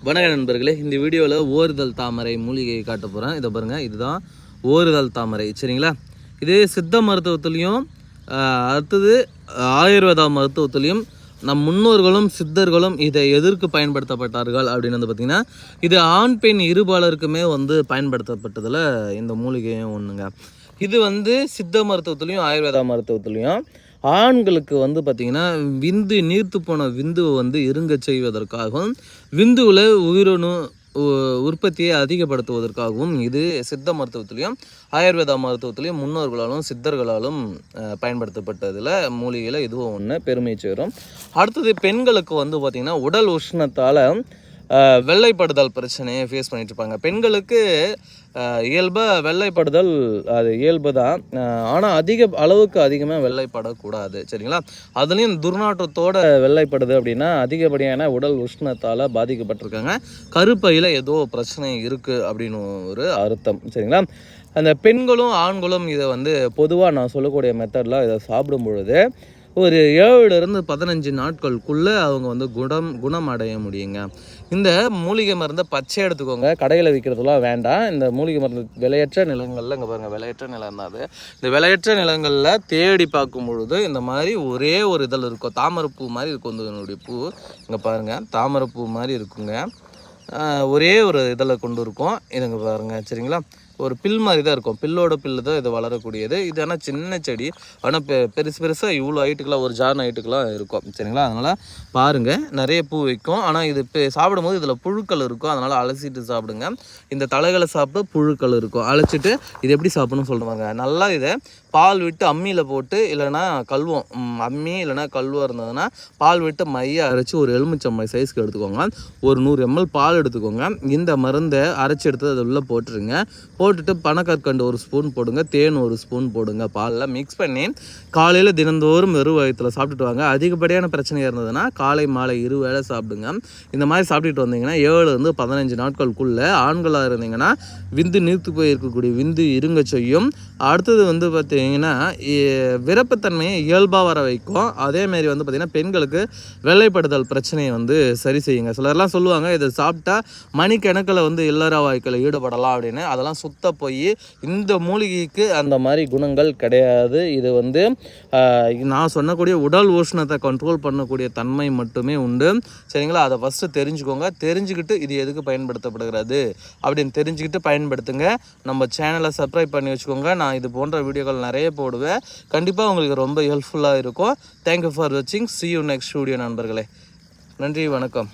வணக்க நண்பர்களே இந்த வீடியோவில் ஓரிதழ் தாமரை மூலிகையை காட்ட போகிறேன் இதை பாருங்கள் இதுதான் ஓரிதழ் தாமரை சரிங்களா? இது சித்த மருத்துவத்துலேயும் அடுத்தது ஆயுர்வேதா மருத்துவத்துலேயும் நம் முன்னோர்களும் சித்தர்களும் இதை எதற்கு பயன்படுத்தப்பட்டார்கள் அப்படின்னு வந்து பார்த்திங்கன்னா இது ஆண் பெண் இருபாலருக்குமே வந்து பயன்படுத்தப்பட்டதில் இந்த மூலிகையும் ஒன்றுங்க இது வந்து சித்த மருத்துவத்துலேயும் ஆயுர்வேதா மருத்துவத்துலேயும் ஆண்களுக்கு வந்து பார்த்திங்கன்னா விந்து நீர்த்து போன விந்துவை வந்து இருங்க செய்வதற்காகவும் விந்துவில் உயிரணு உ- உற்பத்தியை அதிகப்படுத்துவதற்காகவும் இது சித்த மருத்துவத்திலையும் ஆயுர்வேதா மருத்துவத்திலையும் முன்னோர்களாலும் சித்தர்களாலும் பயன்படுத்தப்பட்டதில் மூலிகையில் இதுவும் ஒன்று பெருமை சேரும் அடுத்தது பெண்களுக்கு வந்து பார்த்திங்கன்னா உடல் உஷ்ணத்தால் வெள்ளைப்படுதல் பிரச்சனையை ஃபேஸ் பண்ணிட்டு இருப்பாங்க. பெண்களுக்கு இயல்பாக வெள்ளைப்படுதல் அது இயல்பு தான். ஆனால் அதிக அளவுக்கு அதிகமாக வெள்ளைப்படக்கூடாது. சரிங்களா? அதுலேயும் துர்நாற்றத்தோட வெள்ளைப்படுது அப்படின்னா அதிகப்படியான உடல் உஷ்ணத்தால் பாதிக்கப்பட்டிருக்காங்க. கருப்பையில் ஏதோ பிரச்சனை இருக்குது அப்படின்னு ஒரு அர்த்தம். சரிங்களா? அந்த பெண்களும் ஆண்களும் இதை வந்து பொதுவாக நான் சொல்லக்கூடிய மெத்தடில் இதை சாப்பிடும் பொழுது ஒரு ஏழுலேருந்து பதினஞ்சு நாட்களுக்குள்ளே அவங்க வந்து குணம் குணம் அடைய முடியுங்க. இந்த மூலிகை மருந்தை பச்சை எடுத்துக்கோங்க. கடையில் விற்கிறதுலாம் வேண்டாம். இந்த மூலிகை மருந்து விலையற்ற நிலங்களில் இங்கே பாருங்கள் விலையற்ற நிலம் தான் அது. இந்த விலையற்ற நிலங்களில் தேடி பார்க்கும் பொழுது இந்த மாதிரி ஒரே ஒரு இதில் இருக்கும். தாமரைப்பூ மாதிரி இருக்கும். இந்த இதனுடைய பூ. இங்கே பாருங்கள் தாமரைப்பூ மாதிரி இருக்குங்க. ஒரே ஒரு இதில் கொண்டு இருக்கோம். இதுங்க பாருங்க சரிங்களா? ஒரு பில் மாதிரி தான் இருக்கும். பில்லோட பில்லு தான் இது வளரக்கூடியது. இது ஆனால் சின்ன செடி. ஆனால் பெ பெருசு பெருசாக இவ்வளோ ஹைட்டுக்கெலாம் ஒரு ஜான் ஹைட்டுக்கெலாம் இருக்கும். சரிங்களா? அதனால் பாருங்கள் நிறைய பூ வைக்கும். ஆனால் இது இப்போ சாப்பிடும்போது இதில் புழுக்கள் இருக்கும். அதனால் அலசிட்டு சாப்பிடுங்க. இந்த தலைகளை சாப்பிட்டு புழுக்கள் இருக்கும். அழைச்சிட்டு இது எப்படி சாப்பிடணும்னு சொல்லுவாங்க நல்லா இதை பால் விட்டு அம்மியில் போட்டு இல்லைன்னா கல்வம் அம்மி இல்லைன்னா கல்வம் இருந்ததுன்னா பால் விட்டு மையை அரைச்சி ஒரு எலுமிச்சம்பழ சைஸ்க்கு எடுத்துக்கோங்க. ஒரு நூறு எம்எல் பால் எடுத்துக்கோங்க. இந்த மருந்தை அரைச்சி எடுத்து அதை உள்ளே போட்டுருங்க. போட்டுட்டு பனக்கற்கண்டு ஒரு ஸ்பூன் போடுங்க தேன் ஒரு ஸ்பூன் போடுங்க பாலில் மிக்ஸ் பண்ணி காலையில் தினந்தோறும் வெறும் வயத்தில் சாப்பிட்டுட்டு வாங்க. அதிகப்படியான பிரச்சனை இருந்ததுன்னா காலை மாலை இரு வேளை சாப்பிடுங்க. இந்த மாதிரி சாப்பிட்டுட்டு வந்தீங்கன்னா ஏழுலேருந்து பதினஞ்சு நாட்களுக்குள்ளே ஆண்களாக இருந்தீங்கன்னா விந்து நீர்த்து போய் இருக்கக்கூடிய விந்து இருங்க செய்யும். அடுத்தது வந்து பார்த்தீங்கன்னா விரப்புத்தன்மையை இயல்பாக வர வைக்கும். அதேமாரி வந்து பார்த்திங்கன்னா பெண்களுக்கு வெள்ளைப்படுதல் பிரச்சனையை வந்து சரி செய்யுங்க. சிலர்லாம் சொல்லுவாங்க இதை சாப்பிட்டா மணிக்கணக்கில் வந்து இல்லற வாய்க்கில் ஈடுபடலாம் அப்படின்னு. அதெல்லாம் சுத்த போய் இந்த மூலிகைக்கு அந்த மாதிரி குணங்கள் கிடையாது. இது வந்து நான் சொன்னக்கூடிய உடல் உஷ்ணத்தை கண்ட்ரோல் பண்ணக்கூடிய தன்மை மட்டுமே உண்டு. சரிங்களா? அதை ஃபஸ்ட்டு தெரிஞ்சுக்கோங்க. தெரிஞ்சுக்கிட்டு இது எதுக்கு பயன்படுத்தப்படுகிறது? அப்படின்னு தெரிஞ்சுக்கிட்டு பயன்படுத்துங்க. நம்ம சேனலை சப்ஸ்கிரைப் பண்ணி வச்சுக்கோங்க. நான் இது போன்ற வீடியோக்கள் நிறைய போடுவேன். கண்டிப்பாக உங்களுக்கு ரொம்ப ஹெல்ப்ஃபுல்லாக இருக்கும். தேங்க்யூ ஃபார் வாட்சிங் சி யூ நெக்ஸ்ட் ஸ்டூடியோ நண்பர்களே. நன்றி வணக்கம்.